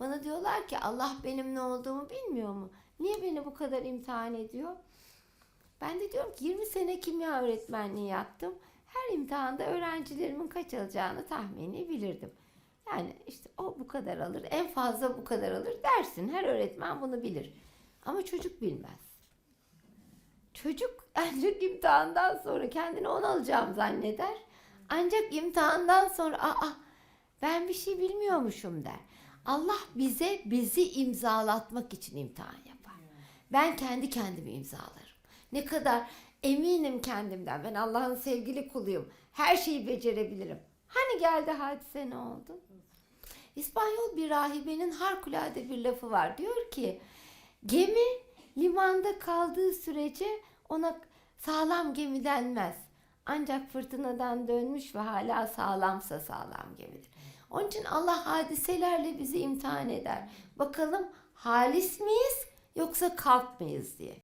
Bana diyorlar ki Allah benim ne olduğumu bilmiyor mu? Niye beni bu kadar imtihan ediyor? Ben de diyorum ki 20 sene kimya öğretmenliği yaptım. Her imtihanda öğrencilerimin kaç alacağını tahmini bilirdim. Yani işte o bu kadar alır, en fazla bu kadar alır dersin. Her öğretmen bunu bilir. Ama çocuk bilmez. Çocuk ancak imtihandan sonra kendini on alacağım zanneder. Ancak imtihandan sonra aa ben bir şey bilmiyormuşum der. Allah bize bizi imzalatmak için imtihan yapar. Ben kendi kendimi imzalarım. Ne kadar eminim kendimden. Ben Allah'ın sevgili kuluyum. Her şeyi becerebilirim. Hani geldi hadise ne oldu? İspanyol bir rahibenin harikulade bir lafı var. Diyor ki gemi limanda kaldığı sürece ona sağlam gemi denmez. Ancak fırtınadan dönmüş ve hala sağlamsa sağlam gemidir. Onun için Allah hadiselerle bizi imtihan eder. Bakalım halis miyiz yoksa kalp mıyız diye.